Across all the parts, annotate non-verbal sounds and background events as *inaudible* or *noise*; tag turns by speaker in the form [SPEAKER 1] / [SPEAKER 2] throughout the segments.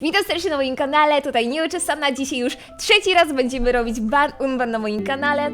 [SPEAKER 1] Witam serdecznie na moim kanale, tutaj nieuczesana. Dzisiaj już trzeci raz będziemy robić ban unban na moim kanale.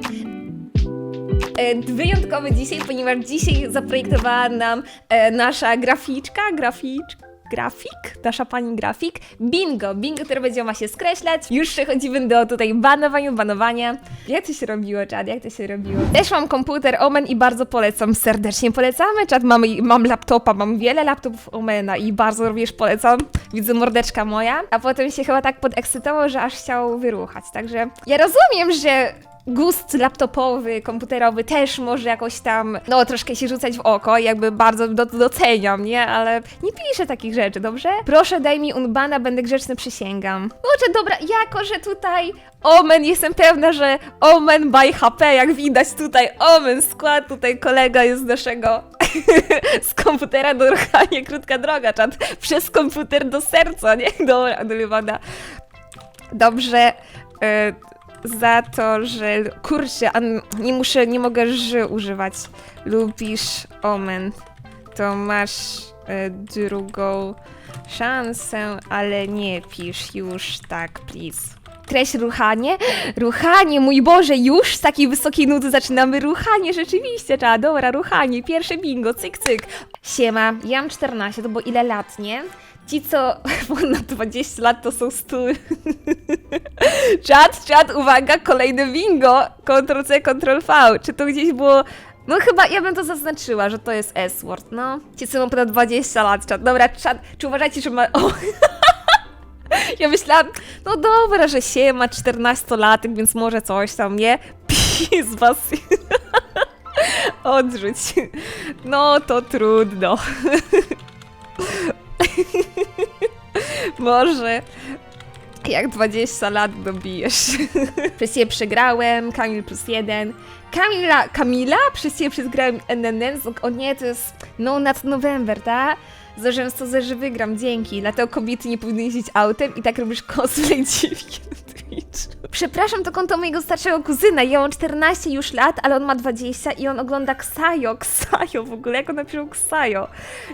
[SPEAKER 1] E, Wyjątkowy dzisiaj, ponieważ dzisiaj zaprojektowała nam e, nasza graficzka, graficzka, grafik, nasza pani grafik, bingo, bingo, które będzie ma się skreślać. Już przechodzimy do tutaj banowania, banowania. Jak to się robiło, czad, jak to się robiło? Też mam komputer Omen i bardzo polecam, serdecznie polecamy, czad, mam, mam laptopa, mam wiele laptopów Omena i bardzo również polecam. Widzę mordeczka moja, a potem się chyba tak podekscytował, że aż chciał wyruchać, także ja rozumiem, że gust laptopowy, komputerowy też może jakoś tam, no troszkę się rzucać w oko, jakby bardzo do, doceniam, nie? Ale nie piszę takich rzeczy, dobrze? Proszę daj mi unbana, będę grzeczny, przysięgam. Kurczę, dobra, jako, że tutaj Omen, jestem pewna, że Omen by HP, jak widać tutaj, Omen skład, tutaj kolega jest z naszego *laughs* z komputera do ruchania, krótka droga, czat, przez komputer do serca, nie? Dobra, Adeliwoda. Dobrze, e, za to, że. Kurczę, nie muszę, nie mogę ż używać. Lubisz omen, to masz e, drugą szansę, ale nie pisz już tak, please. Kreś ruchanie? Ruchanie, mój Boże, już z takiej wysokiej nuty zaczynamy ruchanie, rzeczywiście, trzeba, dobra, ruchanie, pierwsze bingo, cyk, cyk. Siema, ja mam 14, to było ile lat, nie? Ci, co *laughs* ponad 20 lat, to są stół. *laughs* Czad, czad, uwaga, kolejne bingo. Ctrl-C, Ctrl-V. Czy to gdzieś było... No chyba, ja bym to zaznaczyła, że to jest S-word, no. Ci, co mają ponad 20 lat, czad. Dobra, czad, czy uważacie, że ma... O. *laughs* Ja myślałam, no dobra, że się ma 14-latek, więc może coś tam, nie? Pis was. Odrzuć. No to trudno. Może jak 20 lat dobijesz. *laughs* Przez ciebie przegrałem, Kamil plus jeden. Kamila, Kamila? Przez przegrałem NNN. O nie, to jest No Not November, tak? Zażem to, że wygram, dzięki. Dlatego kobiety nie powinny jeździć autem i tak robisz cosplay *laughs* dziwnie na Twitchu. Przepraszam, to konto mojego starszego kuzyna. Ja mam 14 już lat, ale on ma 20 i on ogląda Ksajo. *laughs* Ksajo w ogóle, jak on napisał Ksajo.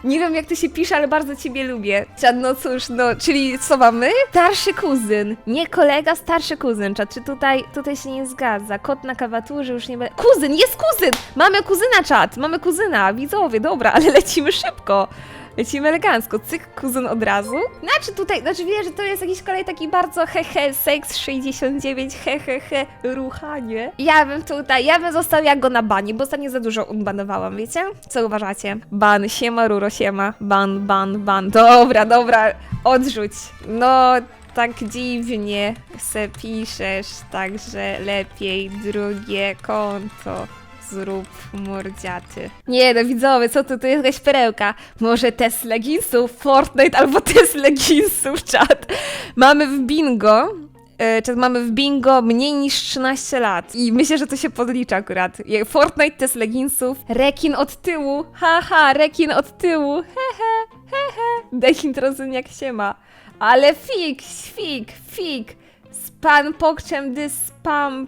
[SPEAKER 1] Nie wiem jak to się pisze, ale bardzo ciebie lubię. Czad, no cóż, no, czyli co mamy? Starszy kuzyn. Nie kolega, starszy kuzyn. Czad, czy tutaj, tutaj się nie zgadza? Kot na klawiaturze już nie będzie... Kuzyn, jest kuzyn! Mamy kuzyna, czat! Mamy kuzyna, widzowie, dobra, *laughs* ale lecimy szybko. Lecimy elegancko, cyk, kuzyn od razu. Znaczy tutaj, znaczy wiesz, że to jest jakiś kolej taki bardzo hehe, seks 69, hehehe, ruchanie. Ja bym tutaj, ja bym został jak go na bani, bo ostatnio za dużo unbanowałam, wiecie? Co uważacie? Ban, siema, ruro, siema, ban, ban, ban. Dobra, dobra, odrzuć. No, tak dziwnie se piszesz, także lepiej drugie konto zrób mordziaty. Nie no, widzowie, co tu, tu jest jakaś perełka. Może test leginsów, Fortnite albo *laughs* test leginsów, czat. Mamy w bingo, e, czat mamy w bingo mniej niż 13 lat i myślę, że to się podlicza akurat. Fortnite test leginsów, rekin od tyłu, haha, rekin od tyłu, hehe, hehe, dekin trozyniak się ma. Ale fig, fig, fig, span pokczem dy spam...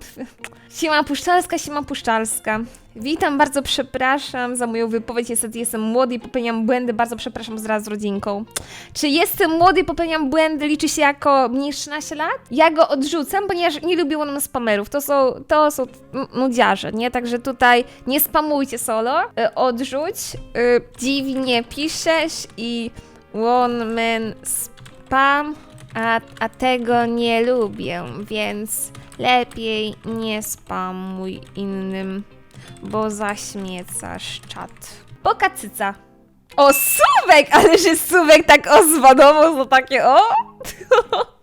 [SPEAKER 1] Siema Puszczalska, siema Puszczalska. Witam, bardzo przepraszam za moją wypowiedź. Niestety jestem młody i popełniam błędy. Bardzo przepraszam wraz z rodzinką. Czy jestem młody i popełniam błędy liczy się jako mniej niż 13 lat? Ja go odrzucam, ponieważ nie lubię one spamerów. To są, to są nudziarze, nie? Także tutaj nie spamujcie solo. Y, odrzuć. Y, dziwnie piszesz i one man spam, a, a tego nie lubię, więc lepiej nie spamuj innym, bo zaśmiecasz czat. Boka cyca. O, suwek! Ale że suwek tak ozwadował, to takie o! *laughs*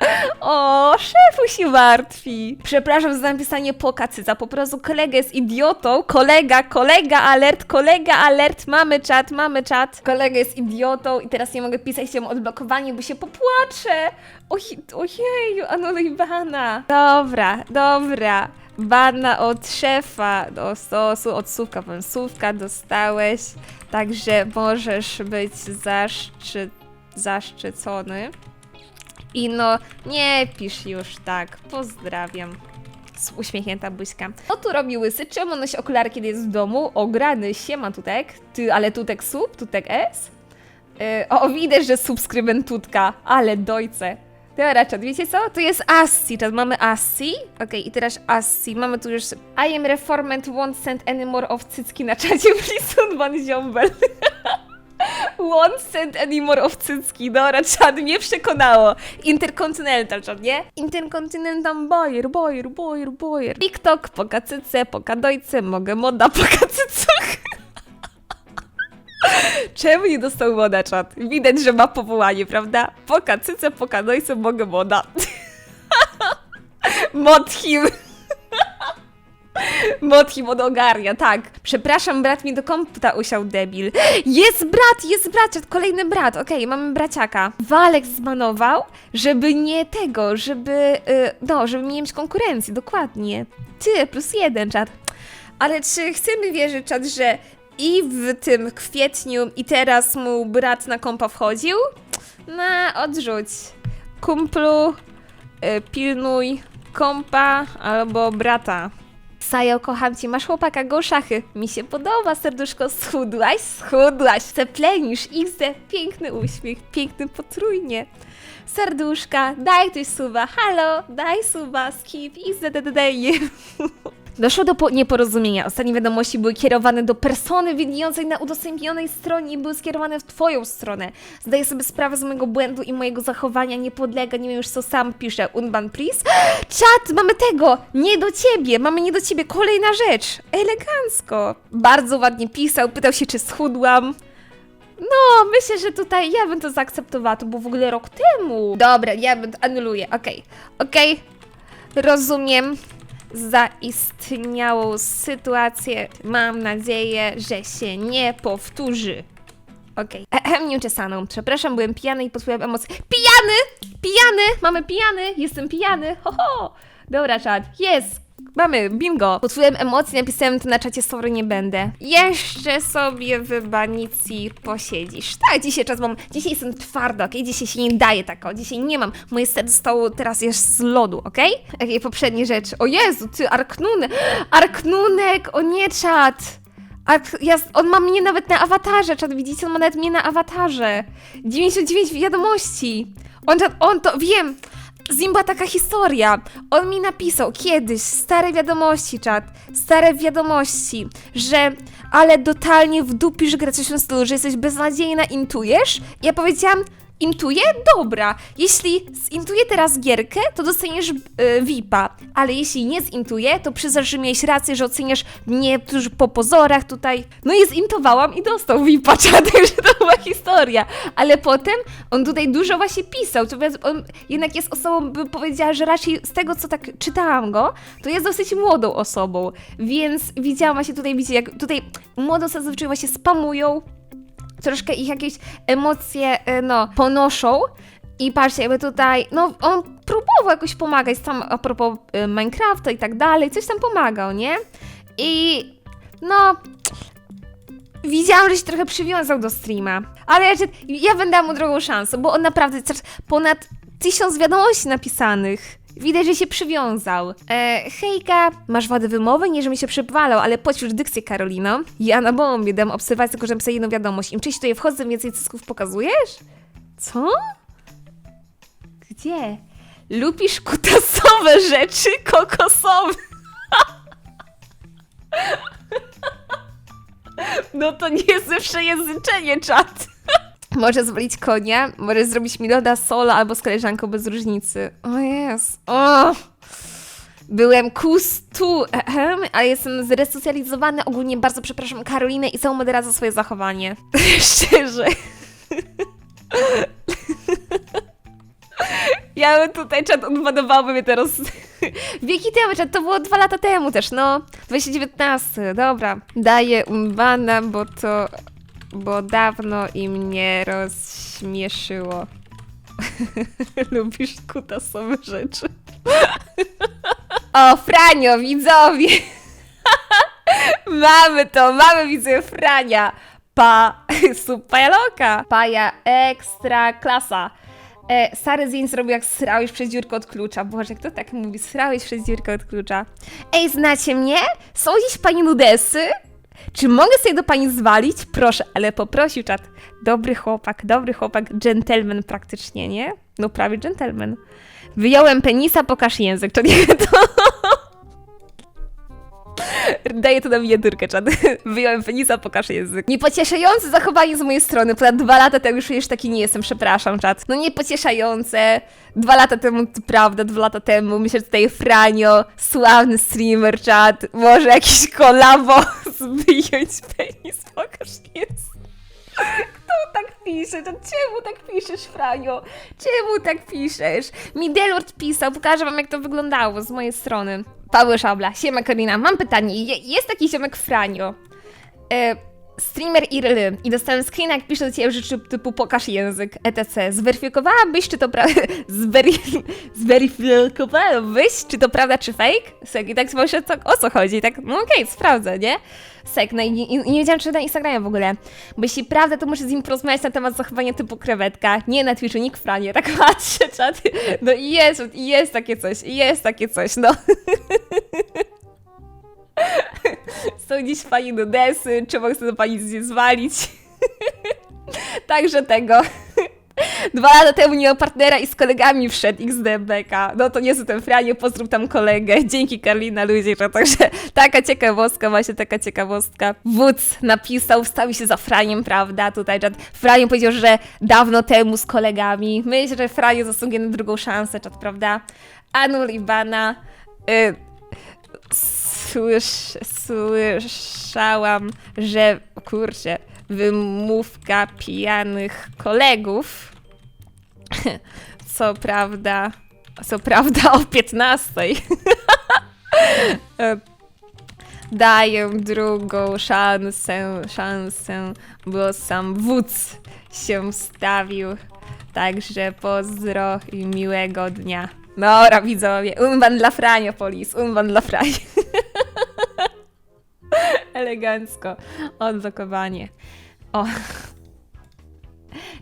[SPEAKER 1] *laughs* O, szefu się martwi. Przepraszam za napisanie pokacyca, po prostu kolega jest idiotą. Kolega, kolega, alert, kolega, alert, mamy czat, mamy czat. Kolega jest idiotą i teraz nie mogę pisać się odblokowanie, bo się popłaczę. Oj, ojeju, anuluj bana. Dobra, dobra. Bana od szefa, do stosu, od słówka, powiem, słówka dostałeś, także możesz być zaszczy, zaszczycony. I no, nie pisz już tak. Pozdrawiam. Z uśmiechnięta buźka. Co tu robi łysy? Czemu nosi okulary, kiedy jest w domu? Ograny, siema tutek. Ty, ale tutek sub, tutek S? E, o, widać, że subskrybentutka, ale dojce. Dobra, czat, wiecie co? To jest Assi, czat, mamy Assi. Okej, i teraz Assi, mamy tu już I am reformed, won't send any more of cycki na czacie, please ban ziombel. *laughs* Won't send any more of cycki. Dobra, czad, mnie przekonało. Intercontinental, czad, nie? Intercontinental boyer, boyer, boyer, boyer. TikTok, poka cyce, poka dojce, mogę moda, *laughs* poka cycach. Czemu nie dostał moda, czat? Widać, że ma powołanie, prawda? Poka cyce, poka dojce, mogę moda. *laughs* Mod him. Mod him od ogarnia, tak. Przepraszam, brat mi do komputa usiał, debil. Jest brat, jest brat, kolejny brat. Okej, mamy braciaka. Walek zmanował, żeby nie tego, żeby, y, no, żeby nie mieć konkurencji, dokładnie. Ty, plus jeden, czat. Ale czy chcemy wierzyć, czat, że i w tym kwietniu i teraz mu brat na kompa wchodził? Na, odrzuć. Kumplu, y, pilnuj kompa albo brata. Sajo, kocham cię, masz chłopaka, go szachy. Mi się podoba, serduszko, schudłaś, schudłaś. Ceplenisz, XD, piękny uśmiech, piękny potrójnie. Serduszka, daj ktoś suba, halo, daj suba, skip, XD, *laughs* Doszło do po- nieporozumienia. Ostatnie wiadomości były kierowane do persony widniejącej na udostępnionej stronie i były skierowane w Twoją stronę. Zdaję sobie sprawę z mojego błędu i mojego zachowania, nie podlega, nie wiem już co sam pisze. Unban, please. Czat, mamy tego! Nie do ciebie! Mamy nie do ciebie. Kolejna rzecz. Elegancko. Bardzo ładnie pisał, pytał się, czy schudłam. No, myślę, że tutaj ja bym to zaakceptowała. To było w ogóle rok temu. Dobra, ja bym anuluję. Okej, okej. Rozumiem zaistniałą sytuację. Mam nadzieję, że się nie powtórzy. Okej. Okay. Nieuczesaną. Przepraszam, byłem pijany i poczułem emocje. Pijany! Pijany! Mamy pijany! Jestem pijany! Ho, ho! Dobra, czad. Jest! Mamy, bingo! Poczułem emocje, napisałem to na czacie, sorry, nie będę. Jeszcze sobie w banicji posiedzisz. Tak, dzisiaj czas mam, dzisiaj jestem twarda, okej? Dzisiaj się nie daje tak, o, dzisiaj nie mam. Moje serce zostało teraz jest z lodu, okej? Jakie poprzednie rzeczy. O Jezu, ty, Arknunek! Arknunek! O nie, czat! A ja, on ma mnie nawet na awatarze, czat, widzicie? On ma nawet mnie na awatarze. 99 wiadomości. On, on to, wiem, z nim była taka historia. On mi napisał kiedyś, stare wiadomości, czat, stare wiadomości, że ale totalnie wdupisz grę coś w stylu, że jesteś beznadziejna, intujesz? I ja powiedziałam, intuję? Dobra. Jeśli zintuję teraz gierkę, to dostaniesz yy, VIPa, ale jeśli nie zintuję, to przyznasz, że miałeś rację, że oceniasz mnie tuż po pozorach tutaj. No i zintowałam i dostał VIPa, czat, także to była historia. Ale potem on tutaj dużo właśnie pisał, to on jednak jest osobą, by powiedziała, że raczej z tego, co tak czytałam go, to jest dosyć młodą osobą, więc widziałam właśnie tutaj, widzicie, jak tutaj młodo zazwyczaj właśnie spamują, troszkę ich jakieś emocje, e, no, ponoszą. I patrzcie, jakby tutaj, no, on próbował jakoś pomagać tam a propos y, Minecrafta i tak dalej, coś tam pomagał, nie? I no, widziałam, że się trochę przywiązał do streama, ale ja, ja będę mu drugą szansę, bo on naprawdę ponad tysiąc wiadomości napisanych. Widać, że się przywiązał. E, hejka, masz wadę wymowy? Nie, żebym się przypalał, ale poćwicz dykcję, Karolino. Ja na bombie dam obserwację, tylko że jedną wiadomość. Im częściej tutaj wchodzę, więcej cysków pokazujesz? Co? Gdzie? Lubisz kutasowe rzeczy kokosowe? *laughs* No to nie jest przejęzyczenie, czat. *laughs* Może zwolić konia, może zrobić mi loda solo albo z koleżanką bez różnicy. O jest. O! Byłem kustu, ehem, ale jestem zresocjalizowany. Ogólnie bardzo przepraszam Karolinę i całą modera za swoje zachowanie. *laughs* Szczerze. *laughs* Ja bym tutaj czat odbanowałby mnie teraz. *laughs* Wieki temu, czat to było dwa lata temu też, no. 2019, dobra. Daję unbana, bo to bo dawno im nie rozśmieszyło. *laughs* Lubisz kutasowe rzeczy. o, Franio, widzowie! *laughs* mamy to, mamy widzowie Frania. Pa, *laughs* supajaloka. Paja, ekstra klasa. E, stary Zin zrobił jak srałeś przez dziurkę od klucza. Boże, kto tak mówi? Srałeś przez dziurkę od klucza. Ej, znacie mnie? Są gdzieś pani nudesy? Czy mogę sobie do pani zwalić? Proszę, ale poprosił czat. Dobry chłopak, dobry chłopak, gentleman praktycznie, nie? No prawie gentleman. Wyjąłem penisa, pokaż język, to nie to. *laughs* Daję to na miniaturkę, czad. *laughs* Wyjąłem penisa, pokaż język. Niepocieszające zachowanie z mojej strony. Ponad dwa lata temu już już taki nie jestem, przepraszam, czad. No niepocieszające. Dwa lata temu, to prawda, dwa lata temu. Myślę, że tutaj Franio, sławny streamer, czad. Może jakiś kolabo *laughs* wyjąć penis, pokaż język. Kto tak pisze? To czemu tak piszesz, Franio? Czemu tak piszesz? Mi Delord pisał, pokażę wam jak to wyglądało z mojej strony. Paweł Szabla, siema Karina, mam pytanie. Je- jest taki ziomek Franio. E, streamer IRL i dostałem screen, jak pisze do ciebie rzeczy typu pokaż język, etc. Zweryfikowałabyś, czy to prawda... *laughs* Zwery- Zweryfikowałabyś, czy to prawda, czy fake? Sek, i tak myślę, co, o co chodzi? I tak, no okej, sprawdzę, nie? Sek, no i, i, i nie wiedziałam, czy na Instagramie w ogóle. Bo jeśli prawda, to muszę z nim porozmawiać na temat zachowania typu krewetka. Nie na Twitchu, nikt Franie, tak *laughs* patrzę, czat. No i jest, jest takie coś, jest takie coś, no. *laughs* Dziś fani nudesy, czy mogę sobie do pani zwalić? *laughs* Także tego. *laughs* Dwa lata temu nie miał partnera i z kolegami wszedł XDBK. No to nie ten Franie, pozdrów tam kolegę. Dzięki Karlina, ludzie, że także taka ciekawostka, właśnie taka ciekawostka. Wódz napisał, wstawił się za Franiem, prawda? Tutaj czat. Franio powiedział, że dawno temu z kolegami. Myślę, że Franio zasługuje na drugą szansę, czat, prawda? Anul Ibana. Y Słysz, słyszałam, że kurczę, wymówka pijanych kolegów. Co prawda, co prawda o 15. E, *laughs* Daję drugą szansę, szansę, bo sam wódz się wstawił. Także pozdro i miłego dnia. Dobra, widzowie, unban dla Franiopolis, unban dla Franio. *laughs* Elegancko. Odblokowanie. O.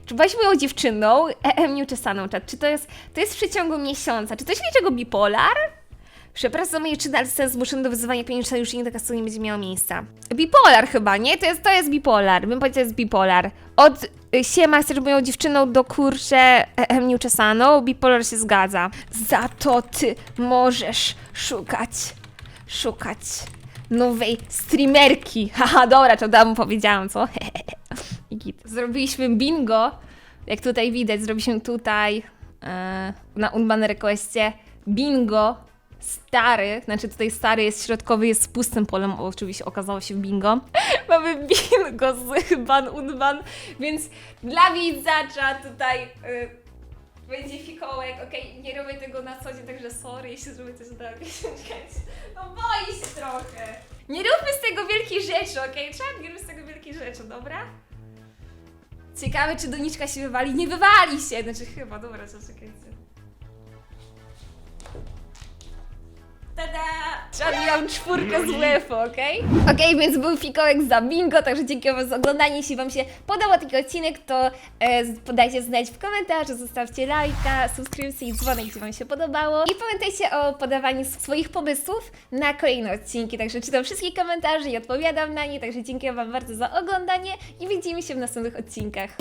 [SPEAKER 1] Czy byłaś moją dziewczyną? EM nieuczesaną czat. Czy to jest, to jest w przeciągu miesiąca? Czy to się jako bipolar? Przepraszam za moje czyny, ale sens zmuszony do wyzywania pieniędzy już nigdy kasu nie będzie miało miejsca. Bipolar chyba, nie? To jest, to jest bipolar. Bym powiedział, to jest bipolar. Od siema chcesz moją dziewczyną do kurczę em, nieuczesaną, bipolar się zgadza. Za to ty możesz szukać, szukać nowej streamerki. *laughs* Haha, dobra, to dam powiedziałam, co? *laughs* I git. Zrobiliśmy bingo, jak tutaj widać, zrobiliśmy tutaj e, na Unban Requestie bingo stary, znaczy tutaj stary jest środkowy, jest z pustym polem, oczywiście okazało się bingo. *laughs* Mamy bingo z *laughs* ban Unban, więc dla widzacza tutaj y, będzie fikołek, okej, nie robię tego na co dzień, także sorry, jeśli zrobię coś tak. *laughs* No boi się trochę. Nie róbmy z tego wielkiej rzeczy, okej? Trzeba nie robić z tego wielkiej rzeczy, dobra? Ciekawe, czy doniczka się wywali. Nie wywali się! Znaczy chyba, dobra, co Tada! Trzeba miał czwórkę z UEFA, okej? Okej, więc był fikołek za bingo, także dzięki wam za oglądanie. Jeśli wam się podobał taki odcinek, to e, podajcie znać w komentarzu, zostawcie lajka, subskrypcję i dzwonek, jeśli wam się podobało. I pamiętajcie o podawaniu swoich pomysłów na kolejne odcinki, także czytam wszystkie komentarze i odpowiadam na nie, także dziękuję wam bardzo za oglądanie i widzimy się w następnych odcinkach.